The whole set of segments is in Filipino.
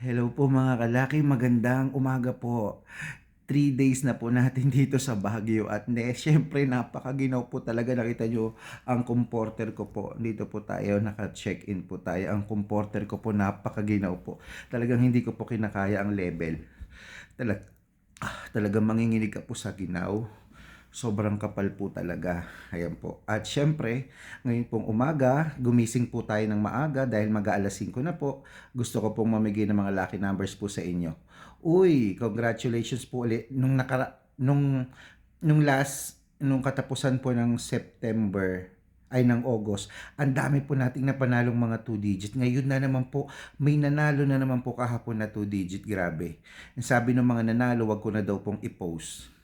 Hello po mga kalaki, magandang umaga po. 3 days na po natin dito sa Baguio at ne, syempre napakaginaw po talaga nakita nyo ang comporter ko po. Dito po tayo, naka-check-in po tayo. Ang comporter ko po napakaginaw po. Talagang hindi ko po kinakaya ang level. Talag, ah, talagang manginginig ka po sa ginaw. Sobrang kapal po talaga. Ayan po. At syempre, ngayon pong umaga, gumising po tayo ng maaga dahil mag-aalas 5 na po. Gusto ko pong mamigay ng mga lucky numbers po sa inyo. Uy, congratulations po ulit. Nung nakara nung nung last nung katapusan po ng September ay ng August, ang dami po nating napanalong mga 2 digit. Ngayon na naman po, may nanalo na naman po kahapon na 2 digit. Grabe. Ang sabi ng mga nanalo, wag ko na daw pong i-post.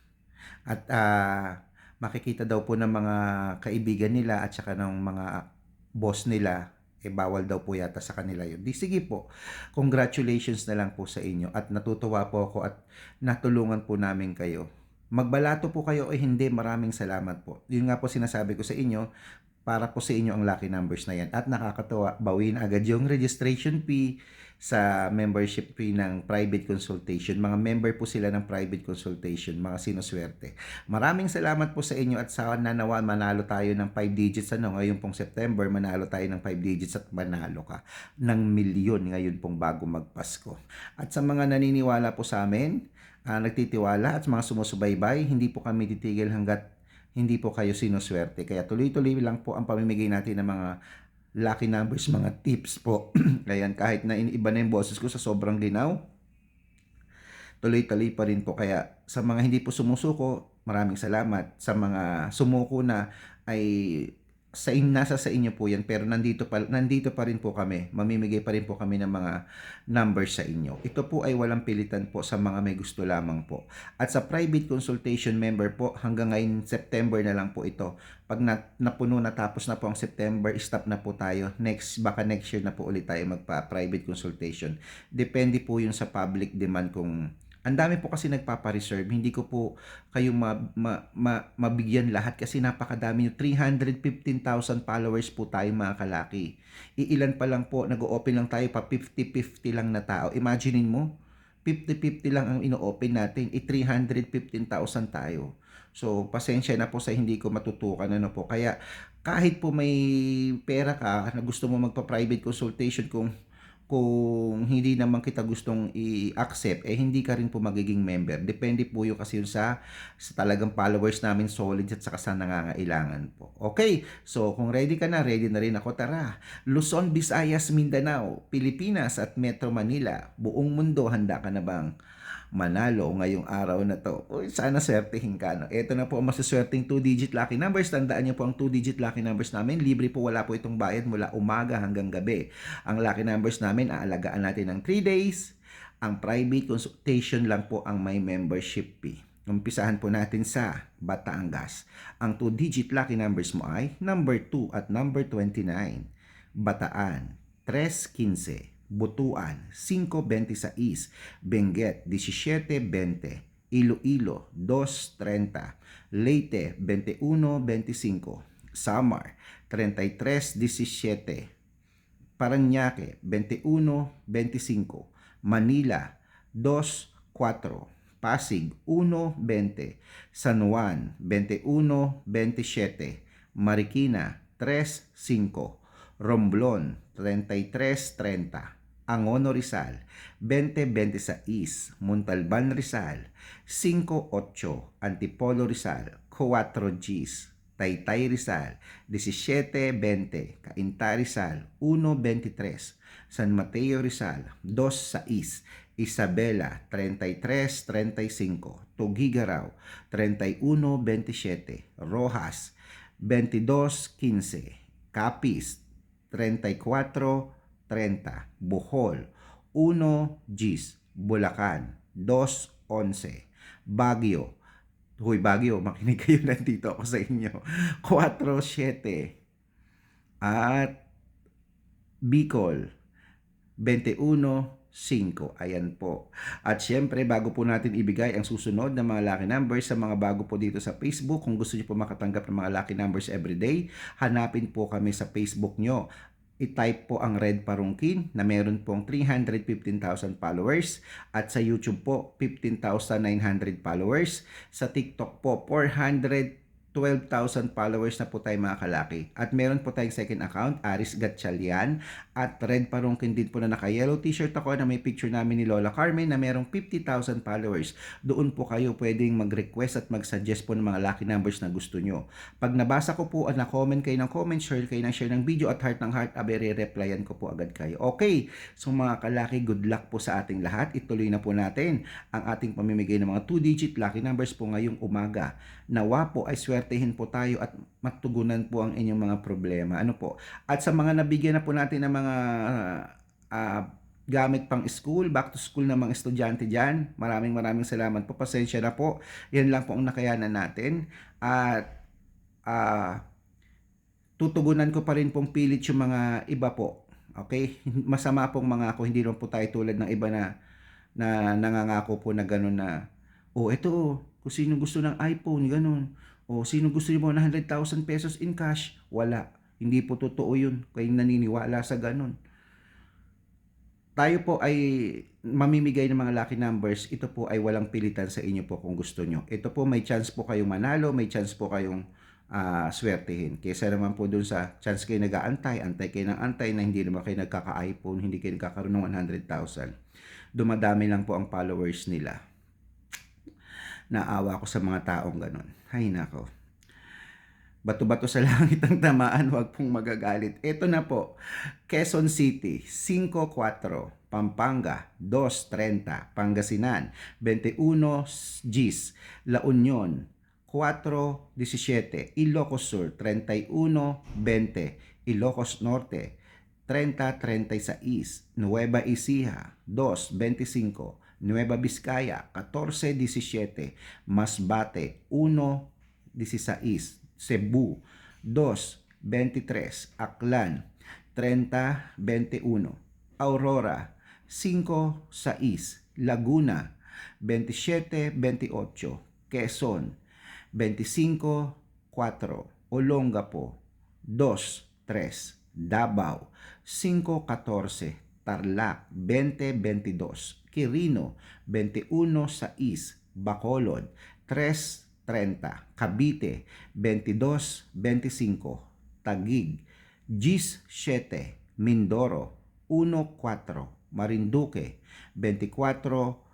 At ah, makikita daw po ng mga kaibigan nila at saka ng mga boss nila, eh bawal daw po yata sa kanila yun. Di sige po, congratulations na lang po sa inyo at natutuwa po ako at natulungan po namin kayo. Magbalato po kayo o hindi, maraming salamat po. Yun nga po sinasabi ko sa inyo, para po sa inyo ang lucky numbers na yan. At nakakatawa, bawin agad yung registration fee sa membership fee ng private consultation. Mga member po sila ng private consultation, mga sinuswerte. Maraming salamat po sa inyo at sa nanawa manalo tayo ng 5 digits ano ngayon pong September manalo tayo ng 5 digits at manalo ka ng milyon ngayon pong bago magpasko. At sa mga naniniwala po sa amin, ah, nagtitiwala at mga sumusubaybay, hindi po kami titigil hanggat hindi po kayo sinuswerte. Kaya tuloy-tuloy lang po ang pamimigay natin ng mga lucky numbers, mga tips po. Ayan, kahit na iba na yung boses ko sa sobrang ginaw, tuloy-tuloy pa rin po. Kaya sa mga hindi po sumusuko, maraming salamat. Sa mga sumuko na ay sa in, nasa sa inyo po yan pero nandito pa nandito pa rin po kami. Mamimigay pa rin po kami ng mga numbers sa inyo. Ito po ay walang pilitan po sa mga may gusto lamang po. At sa private consultation member po hanggang ngayon September na lang po ito. Pag na, napuno na tapos na po ang September stop na po tayo. Next baka next year na po ulit tayo magpa private consultation. Depende po yun sa public demand kung ang dami po kasi nagpapa-reserve. Hindi ko po kayo ma, ma, ma, mabigyan lahat kasi napakadami nyo. 315,000 followers po tayo mga kalaki. Iilan pa lang po, nag-open lang tayo pa 50-50 lang na tao. Imaginein mo, 50-50 lang ang ino-open natin. I 315,000 tayo. So, pasensya na po sa hindi ko matutukan ano po. Kaya kahit po may pera ka na gusto mo magpa-private consultation kung kung hindi naman kita gustong i-accept, eh hindi ka rin po magiging member. Depende po yun kasi yun sa, sa talagang followers namin solid at saka sa nangangailangan po. Okay, so kung ready ka na, ready na rin ako. Tara, Luzon, Visayas, Mindanao, Pilipinas at Metro Manila, buong mundo, handa ka na bang manalo ngayong araw na to. Uy, sana swertihin ka. No? Ito na po ang masaswerteng 2-digit lucky numbers. Tandaan niyo po ang 2-digit lucky numbers namin. Libre po, wala po itong bayad mula umaga hanggang gabi. Ang lucky numbers namin, aalagaan natin ng 3 days. Ang private consultation lang po ang may membership fee. Umpisahan po natin sa Batangas. Ang 2-digit lucky numbers mo ay number 2 at number 29. Bataan, 315. Butuan, 5.26, Benguet, 17.20, Iloilo, 2.30, Leyte, 21.25, Samar, 33.17, Paranaque, 21.25, Manila, 2.4, Pasig, 1.20, San Juan, 21.27, Marikina, 3.5, Romblon, 33.30, Angono Rizal, 2026, Montalban Rizal, 58, Antipolo Rizal, 4 Gs, Taytay Rizal, 17.20, Cainta Rizal, 1.23, San Mateo Rizal, 2.6, Isabela, 33.35, Tugigaraw, 31.27, Rojas, 22.15, Capiz, 34.30, Bohol, 1 Gs, Bulacan, 2.11, Baguio, Huy, Baguio, makinig kayo nandito ako sa inyo. 4.7 at Bicol, 21.5. Ayan po. At syempre, bago po natin ibigay ang susunod na mga lucky numbers sa mga bago po dito sa Facebook, kung gusto niyo po makatanggap ng mga lucky numbers everyday, hanapin po kami sa Facebook nyo i-type po ang Red Parungkin na meron pong 315,000 followers at sa YouTube po 15,900 followers. Sa TikTok po 412,000 followers na po tayo mga kalaki. At meron po tayong second account, Aris Gatchalian. At Red Parungkin din po na naka-yellow t-shirt ako na may picture namin ni Lola Carmen na merong 50,000 followers. Doon po kayo pwedeng mag-request at mag-suggest po ng mga lucky numbers na gusto nyo. Pag nabasa ko po at na-comment kayo ng comment, share kayo ng share ng video at heart ng heart, abe re-replyan ko po agad kayo. Okay, so mga kalaki, good luck po sa ating lahat. Ituloy na po natin ang ating pamimigay ng mga 2-digit lucky numbers po ngayong umaga. Nawa po ay swertehin po tayo at matugunan po ang inyong mga problema. Ano po? At sa mga nabigyan na po natin ng mga ah, gamit pang school, back to school ng mga estudyante dyan. Maraming maraming salamat po. Pasensya na po. Yan lang po ang nakayanan natin. At ah, tutugunan ko pa rin pong pilit yung mga iba po. Okay? Masama pong mga ako, hindi naman po tayo tulad ng iba na na nangangako po na gano'n na oh, ito oh, kung sino gusto ng iPhone, gano'n. O sino gusto niyo mo ng 100,000 pesos in cash? Wala. Hindi po totoo yun. Kayo naniniwala sa gano'n tayo po ay mamimigay ng mga lucky numbers, ito po ay walang pilitan sa inyo po kung gusto nyo. Ito po may chance po kayong manalo, may chance po kayong ah, swertehin. Kaysa naman po dun sa chance kayo nag-aantay, antay kayo ng antay na hindi naman kayo nagkaka-iPhone, hindi kayo nagkakaroon ng 100,000. Dumadami lang po ang followers nila. Naawa ko sa mga taong ganun. Hay nako. Bato-bato sa langit ang tamaan, wag pong magagalit. Ito na po, Quezon City, 5-4, Pampanga, 2.30, Pangasinan, 21 Gis, La Union, 4.17, Ilocos Sur, 31.20, Ilocos Norte, 30.36, Nueva Ecija, 2.25, Nueva Vizcaya, 14.17, Masbate, 1.16, Cebu, 2.23, Aklan, 30.21, Aurora, 5.6, Laguna, 27.28, Quezon, 25.4, Olongapo, 2.3, Davao, 5.14, Tarlac, 20.22, Quirino, 21.6, Bacolod, 3.30, Cavite, 22.25, Tagig, Gis 7, Mindoro, 1.4, Marinduque, 24.7,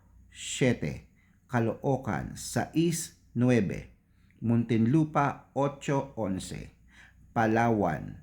Caloocan, 6.9, Muntinlupa, 8.11, Palawan,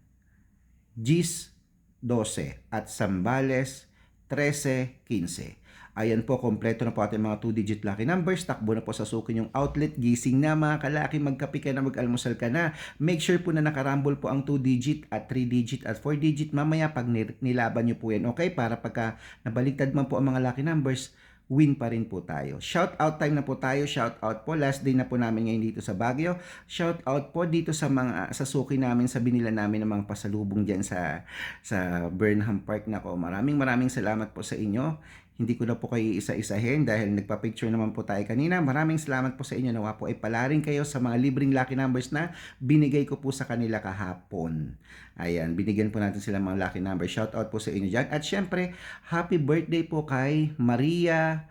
Gis 12 at Sambales 13.15. Ayan po, kompleto na po ating mga 2-digit lucky numbers. Takbo na po sa sukin yung outlet. Gising na mga kalaki, magkape ka na, mag-almusal ka na. Make sure po na nakarambol po ang 2-digit at 3-digit at 4-digit. Mamaya pag nilaban nyo po yan, okay? Para pagka nabaligtad man po ang mga lucky numbers, win pa rin po tayo. Shout out time na po tayo. Shout out po. Last day na po namin ngayon dito sa Baguio. Shout out po dito sa mga sa suki namin sa binila namin ng mga pasalubong diyan sa sa Burnham Park nako. Maraming maraming salamat po sa inyo. Hindi ko na po kayo isa-isahin dahil nagpa-picture naman po tayo kanina. Maraming salamat po sa inyo. Nawa po ay palarin kayo sa mga libreng lucky numbers na binigay ko po sa kanila kahapon. Ayan, binigyan po natin sila mga lucky numbers. Shout out po sa inyo dyan. At syempre, happy birthday po kay Maria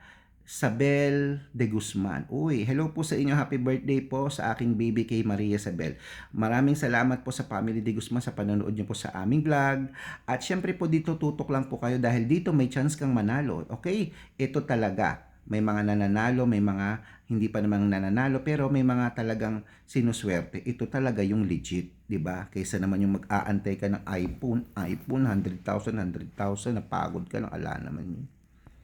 Sabel de Guzman. Uy, hello po sa inyo. Happy birthday po sa aking baby kay Maria Sabel. Maraming salamat po sa family de Guzman sa panonood niyo po sa aming vlog. At syempre po dito tutok lang po kayo dahil dito may chance kang manalo. Okay? Ito talaga. May mga nananalo, may mga hindi pa namang nananalo, pero may mga talagang sinuswerte. Ito talaga yung legit, 'di ba? Kaysa naman yung mag-aantay ka ng iPhone, iPhone 100,000, 100,000, napagod ka ng ala naman yun.